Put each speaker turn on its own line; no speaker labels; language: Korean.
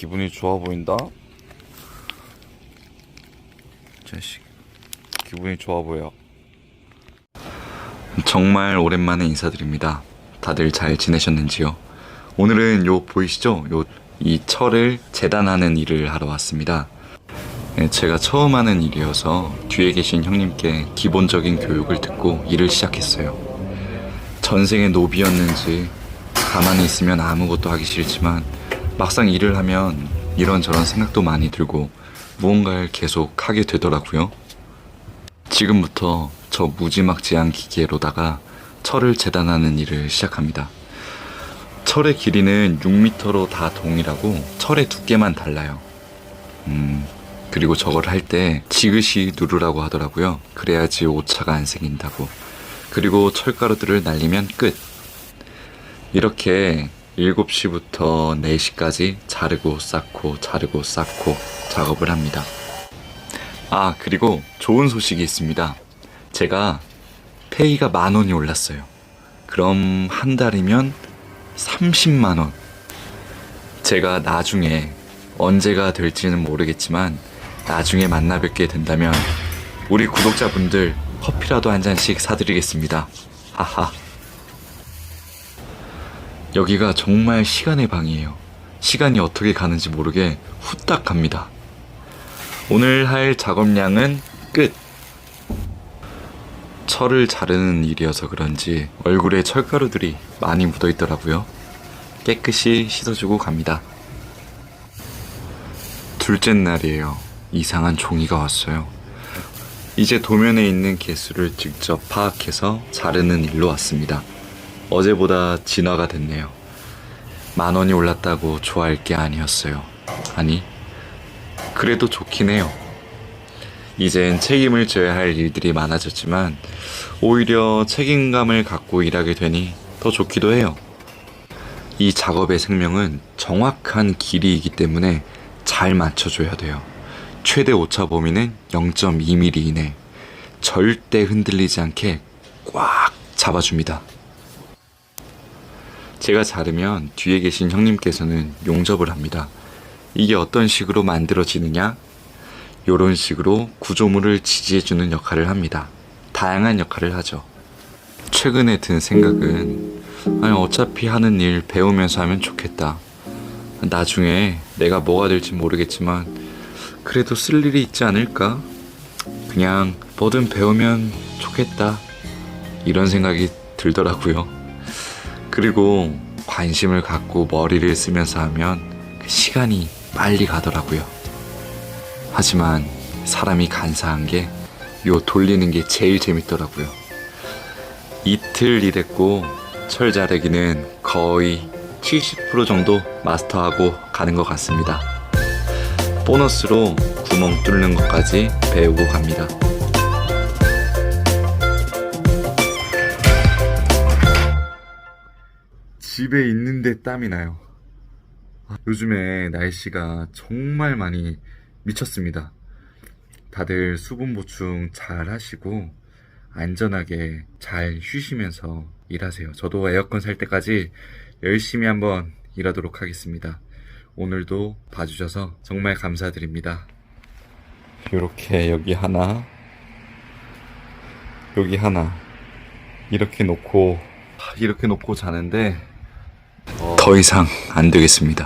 기분이 좋아 보인다? 자식 기분이 좋아 보여 정말 오랜만에 인사드립니다 다들 잘 지내셨는지요? 오늘은 요 보이시죠? 요 이 철을 재단하는 일을 하러 왔습니다 예, 제가 처음 하는 일이어서 뒤에 계신 형님께 기본적인 교육을 듣고 일을 시작했어요 전생에 노비였는지 가만히 있으면 아무것도 하기 싫지만 막상 일을 하면 이런저런 생각도 많이 들고 무언가를 계속 하게 되더라고요. 지금부터 저 무지막지한 기계로다가 철을 재단하는 일을 시작합니다. 철의 길이는 6m로 다 동일하고 철의 두께만 달라요. 음, 그리고 저걸 할 때 지그시 누르라고 하더라고요. 그래야지 오차가 안 생긴다고. 그리고 철가루들을 날리면 끝. 이렇게 7시부터 4시까지 자르고 쌓고 자르고 쌓고 작업을 합니다. 아, 그리고 좋은 소식이 있습니다. 제가 페이가 만 원이 올랐어요. 그럼 한 달이면 30만 원. 제가 나중에 언제가 될지는 모르겠지만 나중에 만나 뵙게 된다면 우리 구독자분들 커피라도 한 잔씩 사드리겠습니다. 하하. 여기가 정말 시간의 방이에요. 시간이 어떻게 가는지 모르게 후딱 갑니다. 오늘 할 작업량은 끝. 철을 자르는 일이어서 그런지 얼굴에 철가루들이 많이 묻어 있더라고요. 깨끗이 씻어주고 갑니다. 둘째 날이에요. 이상한 종이가 왔어요. 이제 도면에 있는 개수를 직접 파악해서 자르는 일로 왔습니다. 어제보다 진화가 됐네요. 만 원이 올랐다고 좋아할 게 아니었어요. 아니, 그래도 좋긴 해요. 이젠 책임을 져야 할 일들이 많아졌지만, 오히려 책임감을 갖고 일하게 되니 더 좋기도 해요. 이 작업의 생명은 정확한 길이이기 때문에 잘 맞춰줘야 돼요. 최대 오차 범위는 0.2mm 이내. 절대 흔들리지 않게 꽉 잡아줍니다. 제가 자르면 뒤에 계신 형님께서는 용접을 합니다. 이게 어떤 식으로 만들어지느냐? 요런 식으로 구조물을 지지해주는 역할을 합니다. 다양한 역할을 하죠. 최근에 든 생각은, 아니, 어차피 하는 일 배우면서 하면 좋겠다. 나중에 내가 뭐가 될지 모르겠지만, 그래도 쓸 일이 있지 않을까? 그냥 뭐든 배우면 좋겠다. 이런 생각이 들더라고요. 그리고 관심을 갖고 머리를 쓰면서 하면 그 시간이 빨리 가더라고요. 하지만 사람이 간사한 게 요 돌리는 게 제일 재밌더라고요. 이틀 일했고 철 자르기는 거의 70% 정도 마스터하고 가는 것 같습니다. 보너스로 구멍 뚫는 것까지 배우고 갑니다. 집에 있는데 땀이 나요. 아, 요즘에 날씨가 정말 많이 미쳤습니다. 다들 수분 보충 잘 하시고 안전하게 잘 쉬시면서 일하세요. 저도 에어컨 살 때까지 열심히 한번 일하도록 하겠습니다. 오늘도 봐주셔서 정말 감사드립니다. 이렇게 여기 하나, 여기 하나, 이렇게 놓고, 이렇게 놓고 자는데, 더 이상 안 되겠습니다.